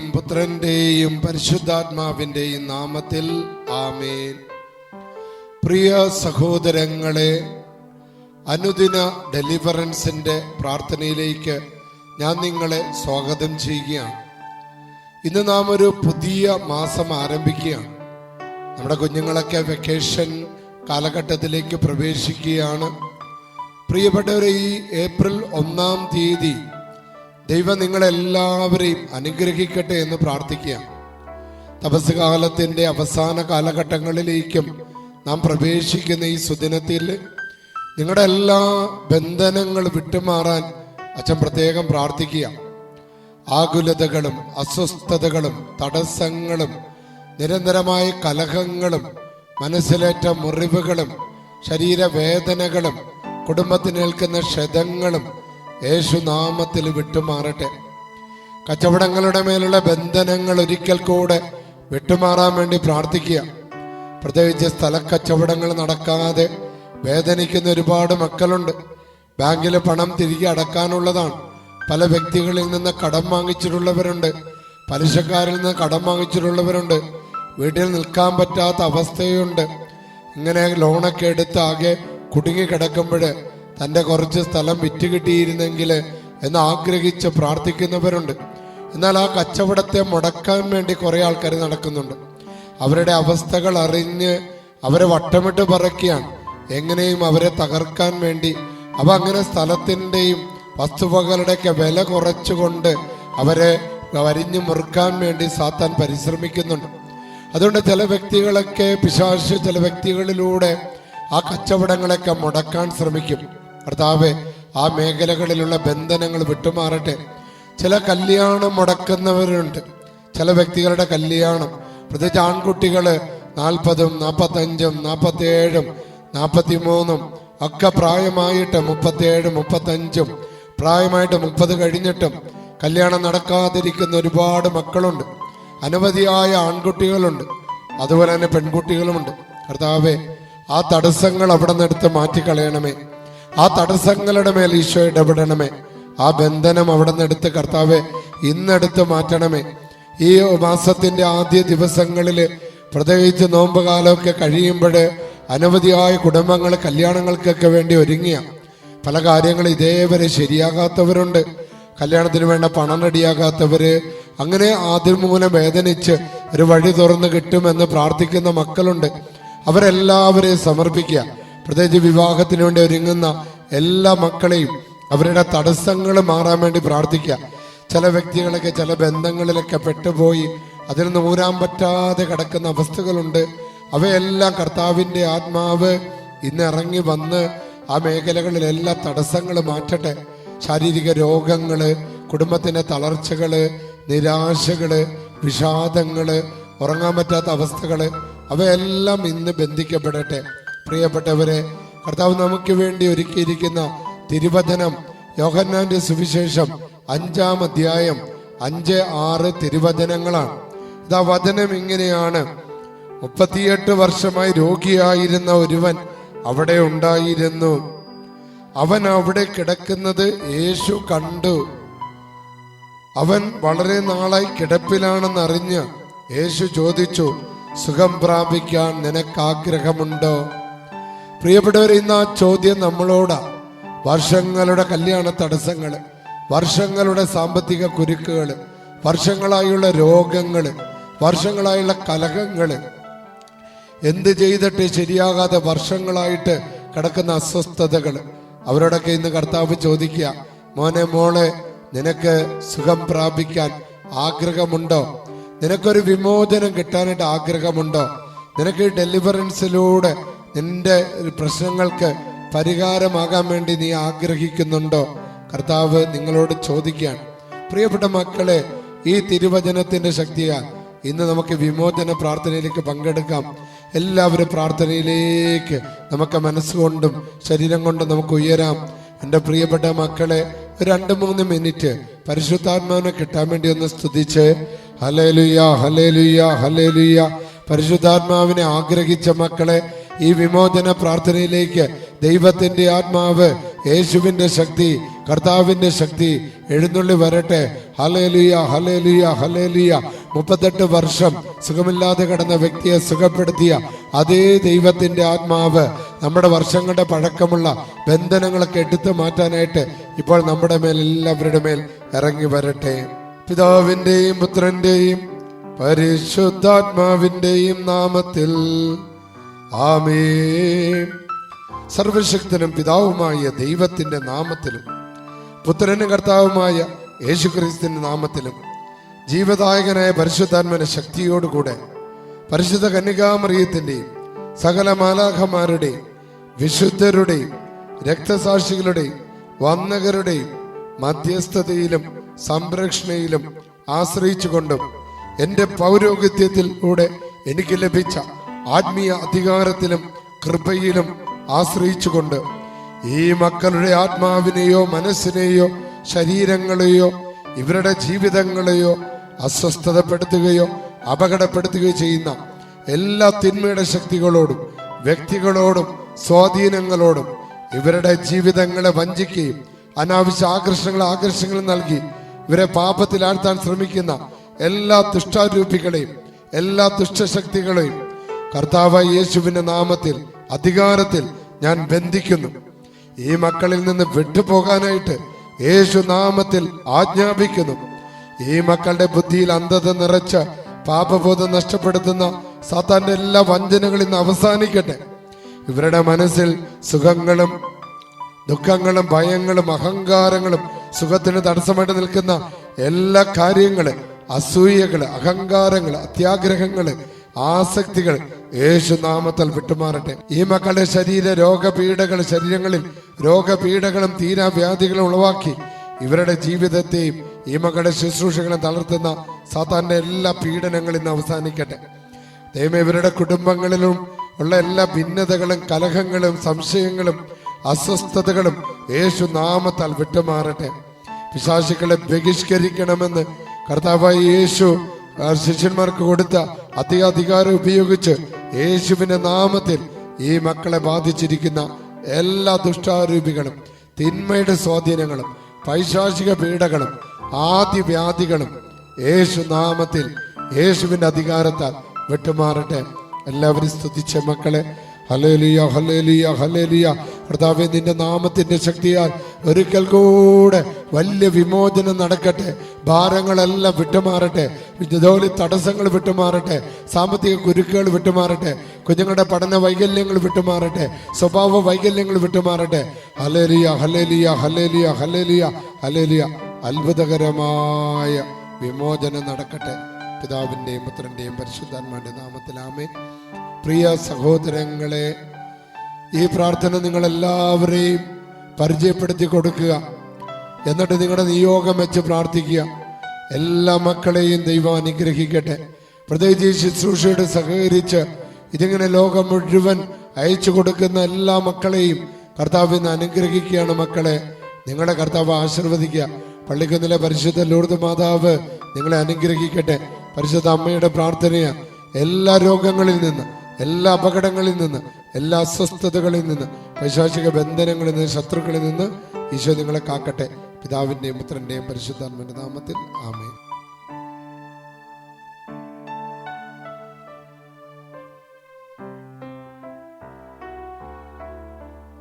പിതാവിന്റെയും പുത്രന്റെയും പരിശുദ്ധാത്മാവിന്റെയും നാമത്തിൽ ആമേൻ. പ്രിയ സഹോദരങ്ങളെ അനുദിന ഡെലിവറൻസിന്റെ പ്രാർത്ഥനയിലേക്ക് ഞാൻ നിങ്ങളെ സ്വാഗതം ചെയ്യുകയാണ്. ഇന്ന് നാം ഒരു പുതിയ മാസം ആരംഭിക്കുകയാണ്. നമ്മുടെ കുഞ്ഞുങ്ങളൊക്കെ വെക്കേഷൻ കാലഘട്ടത്തിലേക്ക് പ്രവേശിക്കുകയാണ്. പ്രിയപ്പെട്ടവരെ ഈ ഏപ്രിൽ ഒന്നാം തീയതി ദൈവം നിങ്ങളെല്ലാവരെയും അനുഗ്രഹിക്കട്ടെ എന്ന് പ്രാർത്ഥിക്കുക. തപസ് കാലത്തിന്റെ അവസാന കാലഘട്ടങ്ങളിലേക്കും നാം പ്രവേശിക്കുന്ന ഈ സുദിനത്തിൽ നിങ്ങളുടെ എല്ലാ ബന്ധനങ്ങൾ വിട്ടുമാറാൻ അച്ഛൻ പ്രത്യേകം പ്രാർത്ഥിക്കുക. ആകുലതകളും അസ്വസ്ഥതകളും തടസ്സങ്ങളും നിരന്തരമായ കലഹങ്ങളും മനസ്സിലേറ്റ മുറിവുകളും ശരീരവേദനകളും കുടുംബത്തിനേൽക്കുന്ന ക്ഷതങ്ങളും യേശുനാമത്തിൽ വിട്ടുമാറട്ടെ. കച്ചവടങ്ങളുടെ മേലുള്ള ബന്ധനങ്ങൾ ഒരിക്കൽ കൂടെ വിട്ടുമാറാൻ വേണ്ടി പ്രാർത്ഥിക്കുക. പ്രത്യേകിച്ച് സ്ഥലക്കച്ചവടങ്ങൾ നടക്കാതെ വേദനിക്കുന്ന ഒരുപാട് മക്കളുണ്ട്. ബാങ്കിൽ പണം തിരികെ അടക്കാനുള്ളതാണ്. പല വ്യക്തികളിൽ നിന്ന് കടം വാങ്ങിച്ചിട്ടുള്ളവരുണ്ട്. പലിശക്കാരിൽ നിന്ന് കടം വാങ്ങിച്ചിട്ടുള്ളവരുണ്ട്. വീട്ടിൽ നിൽക്കാൻ പറ്റാത്ത അവസ്ഥയുണ്ട്. ഇങ്ങനെ ലോണൊക്കെ എടുത്ത് ആകെ കുടുങ്ങി കിടക്കുമ്പോൾ തന്റെ കുറച്ച് സ്ഥലം വിറ്റ് കിട്ടിയിരുന്നെങ്കിൽ എന്ന് ആഗ്രഹിച്ച് പ്രാർത്ഥിക്കുന്നവരുണ്ട്. എന്നാൽ ആ കച്ചവടത്തെ മുടക്കാൻ വേണ്ടി കുറേ ആൾക്കാർ നടക്കുന്നുണ്ട്. അവരുടെ അവസ്ഥകൾ അറിഞ്ഞ് അവരെ വട്ടമിട്ട് പറക്കുകയാണ്. എങ്ങനെയും അവരെ തകർക്കാൻ വേണ്ടി. അവ അങ്ങനെ സ്ഥലത്തിന്റെയും വസ്തുവകളുടെയൊക്കെ വില കുറച്ചുകൊണ്ട് അവരെ വരിഞ്ഞു മുറുക്കാൻ വേണ്ടി സാത്താൻ പരിശ്രമിക്കുന്നുണ്ട്. അതുകൊണ്ട് ചില വ്യക്തികളൊക്കെ പിശാശ് ചില വ്യക്തികളിലൂടെ ആ കച്ചവടങ്ങളൊക്കെ മുടക്കാൻ ശ്രമിക്കും. കർത്താവെ ആ മേഖലകളിലുള്ള ബന്ധനങ്ങൾ വിട്ടുമാറട്ടെ. ചില കല്യാണം മുടക്കുന്നവരുണ്ട്. ചില വ്യക്തികളുടെ കല്യാണം. പ്രത്യേകിച്ച് ആൺകുട്ടികൾ നാൽപ്പതും നാൽപ്പത്തഞ്ചും നാൽപ്പത്തേഴും നാൽപ്പത്തിമൂന്നും ഒക്കെ പ്രായമായിട്ട് മുപ്പത്തേഴും മുപ്പത്തഞ്ചും പ്രായമായിട്ട് മുപ്പത് കഴിഞ്ഞിട്ടും കല്യാണം നടക്കാതിരിക്കുന്ന ഒരുപാട് മക്കളുണ്ട്. അനവധിയായ ആൺകുട്ടികളുണ്ട്. അതുപോലെ തന്നെ പെൺകുട്ടികളുമുണ്ട്. കർത്താവെ ആ തടസ്സങ്ങൾ അവിടെ നിന്നെടുത്ത് മാറ്റിക്കളയണമേ. ആ തടസ്സങ്ങളുടെ മേൽ ഈശോ ഇടപെടണമേ. ആ ബന്ധനം അവിടെ നിന്ന് എടുത്ത് കർത്താവെ ഇന്നെടുത്ത് മാറ്റണമേ. ഈ മാസത്തിന്റെ ആദ്യ ദിവസങ്ങളിൽ പ്രത്യേകിച്ച് നോമ്പ് കാലമൊക്കെ കഴിയുമ്പോൾ അനവധിയായ കുടുംബങ്ങൾ കല്യാണങ്ങൾക്കൊക്കെ വേണ്ടി ഒരുങ്ങിയ പല കാര്യങ്ങൾ ഇതേവരെ ശരിയാകാത്തവരുണ്ട്. കല്യാണത്തിന് വേണ്ട പണം റെഡിയാകാത്തവര് അങ്ങനെ ആദ്യം മൂലം വേദനിച്ച് ഒരു വഴി തുറന്ന് കിട്ടുമെന്ന് പ്രാർത്ഥിക്കുന്ന മക്കളുണ്ട്. അവരെല്ലാവരെയും സമർപ്പിക്കുക. പ്രത്യേകിച്ച് വിവാഹത്തിന് വേണ്ടി ഒരുങ്ങുന്ന എല്ലാ മക്കളെയും അവരുടെ തടസ്സങ്ങൾ മാറാൻ വേണ്ടി പ്രാർത്ഥിക്കുക. ചില വ്യക്തികളൊക്കെ ചില ബന്ധങ്ങളിലൊക്കെ പെട്ടുപോയി അതിൽ നിന്ന് ഊരാൻ പറ്റാതെ കിടക്കുന്ന അവസ്ഥകളുണ്ട്. അവയെല്ലാം കർത്താവിന്റെ ആത്മാവ് ഇന്ന് ഇറങ്ങി വന്ന് ആ മേഖലകളിൽ എല്ലാ തടസ്സങ്ങളും മാറ്റട്ടെ. ശാരീരിക രോഗങ്ങൾ കുടുംബത്തിന്റെ തളർച്ചകൾ നിരാശകൾ വിഷാദങ്ങൾ ഉറങ്ങാൻ പറ്റാത്ത അവസ്ഥകൾ അവയെല്ലാം ഇന്ന് ബന്ധിക്കപ്പെടട്ടെ. പ്രിയപ്പെട്ടവരെ കർത്താവ് നമുക്ക് വേണ്ടി ഒരുക്കിയിരിക്കുന്ന തിരുവചനം യോഹന്നാന്റെ സുവിശേഷം അഞ്ചാം അധ്യായം അഞ്ച് ആറ് തിരുവചനങ്ങളാണ്. ഇതാ വചനം ഇങ്ങനെയാണ്. മുപ്പത്തിയെട്ട് വർഷമായി രോഗിയായിരുന്ന ഒരുവൻ അവിടെ ഉണ്ടായിരുന്നു. അവൻ അവിടെ കിടക്കുന്നത് യേശു കണ്ടു. അവൻ വളരെ നാളായി കിടപ്പിലാണെന്ന് അറിഞ്ഞ് യേശു ചോദിച്ചു സുഖം പ്രാപിക്കാൻ നിനക്ക് ആഗ്രഹമുണ്ടോ? പ്രിയപ്പെട്ടവർ ഇന്ന് ആ ചോദ്യം നമ്മളോടാ. വർഷങ്ങളുടെ കല്യാണ തടസ്സങ്ങൾ വർഷങ്ങളുടെ സാമ്പത്തിക കുരുക്കുകൾ വർഷങ്ങളായുള്ള രോഗങ്ങൾ വർഷങ്ങളായുള്ള കലഹങ്ങൾ എന്ത് ചെയ്തിട്ട് ശരിയാകാതെ വർഷങ്ങളായിട്ട് കിടക്കുന്ന അസ്വസ്ഥതകൾ അവരോടൊക്കെ ഇന്ന് കർത്താവ് ചോദിക്കുക മോനെ മോളെ നിനക്ക് സുഖം പ്രാപിക്കാൻ ആഗ്രഹമുണ്ടോ? നിനക്കൊരു വിമോചനം കിട്ടാനായിട്ട് ആഗ്രഹമുണ്ടോ? നിനക്ക് ഡെലിവറൻസിലൂടെ നിന്റെ പ്രശ്നങ്ങൾക്ക് പരിഹാരമാകാൻ വേണ്ടി നീ ആഗ്രഹിക്കുന്നുണ്ടോ? കർത്താവ് നിങ്ങളോട് ചോദിക്കുകയാണ്. പ്രിയപ്പെട്ട മക്കളെ ഈ തിരുവചനത്തിന്റെ ശക്തിയാൽ ഇന്ന് നമുക്ക് വിമോചന പ്രാർത്ഥനയിലേക്ക് പങ്കെടുക്കാം. എല്ലാവരും പ്രാർത്ഥനയിലേക്ക് നമുക്ക് മനസ്സുകൊണ്ടും ശരീരം കൊണ്ടും നമുക്ക് ഉയരാം. എന്റെ പ്രിയപ്പെട്ട മക്കളെ രണ്ട് മൂന്ന് മിനിറ്റ് പരിശുദ്ധാത്മാവിനെ കിട്ടാൻ വേണ്ടി ഒന്ന് സ്തുതിച്ച് ഹലേലുയ്യ ഹലേലുയ്യ ഹലേലുയ്യ പരിശുദ്ധാത്മാവിനെ ആഗ്രഹിച്ച മക്കളെ ഈ വിമോചന പ്രാർത്ഥനയിലേക്ക് ദൈവത്തിന്റെ ആത്മാവ് യേശുവിന്റെ ശക്തി കർത്താവിന്റെ ശക്തി എഴുന്നള്ളി വരട്ടെ. ഹലേലിയ ഹലേലിയ ഹലേലിയ മുപ്പത്തെട്ട് വർഷം സുഖമില്ലാതെ കിടന്ന വ്യക്തിയെ സുഖപ്പെടുത്തിയ അതേ ദൈവത്തിന്റെ ആത്മാവ് നമ്മുടെ വർഷങ്ങളുടെ പഴക്കമുള്ള ബന്ധനങ്ങളൊക്കെ എടുത്തു മാറ്റാനായിട്ട് ഇപ്പോൾ നമ്മുടെ മേൽ എല്ലാവരുടെ മേൽ ഇറങ്ങി വരട്ടെ. പിതാവിന്റെയും പുത്രന്റെയും പരിശുദ്ധാത്മാവിന്റെയും നാമത്തിൽ ആമേൻ. സർവശക്തനും പിതാവുമായ ദൈവത്തിന്റെ നാമത്തിലും പുത്രനും കർത്താവുമായ യേശുക്രിസ്തുവിന്റെ നാമത്തിലും ജീവദായകനായ പരിശുദ്ധാത്മന ശക്തിയോടുകൂടെ പരിശുദ്ധ കന്യകാമറിയത്തിന്റെയും സകല മാലാഖമാരുടെയും വിശുദ്ധരുടെയും രക്തസാക്ഷികളുടെയും വന്നകരുടെയും മധ്യസ്ഥതയിലും സംരക്ഷണയിലും ആശ്രയിച്ചുകൊണ്ടും എന്റെ പൗരോഹിത്യത്തിലൂടെ എനിക്ക് ലഭിച്ച ആത്മീയ അധികാരത്തിലും കൃപയിലും ആശ്രയിച്ചുകൊണ്ട് ഈ മക്കളുടെ ആത്മാവിനെയോ മനസ്സിനെയോ ശരീരങ്ങളെയോ ഇവരുടെ ജീവിതങ്ങളെയോ അസ്വസ്ഥതപ്പെടുത്തുകയോ അപകടപ്പെടുത്തുകയോ ചെയ്യുന്ന എല്ലാ തിന്മയുടെ ശക്തികളോടും വ്യക്തികളോടും സ്വാധീനങ്ങളോടും ഇവരുടെ ജീവിതങ്ങളെ വഞ്ചിക്കുകയും അനാവശ്യ ആകർഷണങ്ങൾ ആകർഷങ്ങൾ നൽകി ഇവരെ പാപത്തിലാഴ്ത്താൻ ശ്രമിക്കുന്ന എല്ലാ ദുഷ്ടാരൂപികളെയും എല്ലാ ദുഷ്ടശക്തികളെയും കർത്താവായ യേശുവിന്റെ നാമത്തിൽ അധികാരത്തിൽ ഞാൻ ബന്ധിക്കുന്നു. ഈ മക്കളിൽ നിന്ന് വിട്ടുപോകാനായിട്ട് യേശു നാമത്തിൽ ആജ്ഞാപിക്കുന്നു. ഈ മക്കളുടെ ബുദ്ധിയിൽ അന്ധത നിറച്ച പാപബോധം നഷ്ടപ്പെടുത്തുന്ന സാത്താന്റെ എല്ലാ വഞ്ചനകളിൽ നിന്ന് അവസാനിക്കട്ടെ. ഇവരുടെ മനസ്സിൽ സുഖങ്ങളും ദുഃഖങ്ങളും ഭയങ്ങളും അഹങ്കാരങ്ങളും സുഖത്തിന് തടസ്സമായിട്ട് നിൽക്കുന്ന എല്ലാ കാര്യങ്ങൾ അസൂയകൾ അഹങ്കാരങ്ങൾ അത്യാഗ്രഹങ്ങൾ ആസക്തികൾ യേശു നാമത്തിൽ വിട്ടുമാറട്ടെ. ഈ മക്കളുടെ ശരീര രോഗപീഠകൾ ശരീരങ്ങളിൽ രോഗപീഠകളും തീരാവ്യാധികളും ഉളവാക്കി ഇവരുടെ ജീവിതത്തെയും ഈ മക്കളുടെ ശുശ്രൂഷകളും തളർത്തുന്ന സാത്താന്റെ എല്ലാ പീഡനങ്ങളും നിന്ന് അവസാനിക്കട്ടെ. ദൈവം ഇവരുടെ കുടുംബങ്ങളിലും ഉള്ള എല്ലാ ഭിന്നതകളും കലഹങ്ങളും സംശയങ്ങളും അസ്വസ്ഥതകളും യേശു നാമത്താൽ വിട്ടുമാറട്ടെ. പിശാശുക്കളെ ബഹിഷ്കരിക്കണമെന്ന് കർത്താവായി യേശു ശിഷ്യന്മാർക്ക് കൊടുത്ത അധികാരം ഉപയോഗിച്ച് യേശുവിന്റെ നാമത്തിൽ ഈ മക്കളെ ബാധിച്ചിരിക്കുന്ന എല്ലാ ദുഷ്ടാരൂപികളും തിന്മയുടെ സ്വാധീനങ്ങളും പൈശാചിക പീഡകളും ആദ്യ വ്യാധികളും യേശു നാമത്തിൽ യേശുവിന്റെ അധികാരത്താൽ വിട്ടുമാറട്ടെ. എല്ലാവരും സ്തുതിച്ച മക്കളെ. ഹലേലിയ ഹലേലിയ ഹലേലിയ കർത്താവെ നിന്റെ നാമത്തിന്റെ ശക്തിയാൽ ഒരിക്കൽ കൂടെ വലിയ വിമോചനം നടക്കട്ടെ. ഭാരങ്ങളെല്ലാം വിട്ടുമാറട്ടെ. ജോലി തടസ്സങ്ങൾ വിട്ടുമാറട്ടെ. സാമ്പത്തിക കുരുക്കുകൾ വിട്ടുമാറട്ടെ. കുഞ്ഞുങ്ങളുടെ പഠന വൈകല്യങ്ങൾ വിട്ടുമാറട്ടെ. സ്വഭാവ വൈകല്യങ്ങൾ വിട്ടുമാറട്ടെ. Hallelujah hallelujah hallelujah hallelujah hallelujah അത്ഭുതകരമായ വിമോചനം നടക്കട്ടെ. പിതാവിന്റെയും പുത്രന്റെയും നാമത്തിൽ നാമത്തിലാമേ പ്രിയ സഹോദരങ്ങളെ ഈ പ്രാർത്ഥന നിങ്ങളെല്ലാവരെയും പരിചയപ്പെടുത്തി കൊടുക്കുക. എന്നിട്ട് നിങ്ങളുടെ നിയോഗം വെച്ച് പ്രാർത്ഥിക്കുക. എല്ലാ മക്കളെയും ദൈവം അനുഗ്രഹിക്കട്ടെ. പ്രത്യേകിച്ച് ശുശ്രൂഷയോട് സഹകരിച്ച് ഇതിങ്ങനെ ലോകം മുഴുവൻ അയച്ചു കൊടുക്കുന്ന എല്ലാ മക്കളെയും കർത്താവ് ഇന്ന് അനുഗ്രഹിക്കുകയാണ് മക്കളെ. നിങ്ങളെ കർത്താവ് ആശീർവദിക്കുക. പള്ളിക്കുന്നിലെ പരിശുദ്ധ ലൂർദ് മാതാവ് നിങ്ങളെ അനുഗ്രഹിക്കട്ടെ. പരിശുദ്ധ അമ്മയുടെ പ്രാർത്ഥനയ എല്ലാ രോഗങ്ങളിൽ നിന്ന് എല്ലാ അപകടങ്ങളിൽ നിന്ന് എല്ലാ അസ്വസ്ഥതകളിൽ നിന്ന് പൈശാചിക ബന്ധനങ്ങളിൽ നിന്ന് ശത്രുക്കളിൽ നിന്ന് ഈശോ നിങ്ങളെ കാക്കട്ടെ. പിതാവിന്റെയും പുത്രന്റെയും പരിശുദ്ധാത്മന്റെ നാമത്തിൽ ആമേൻ.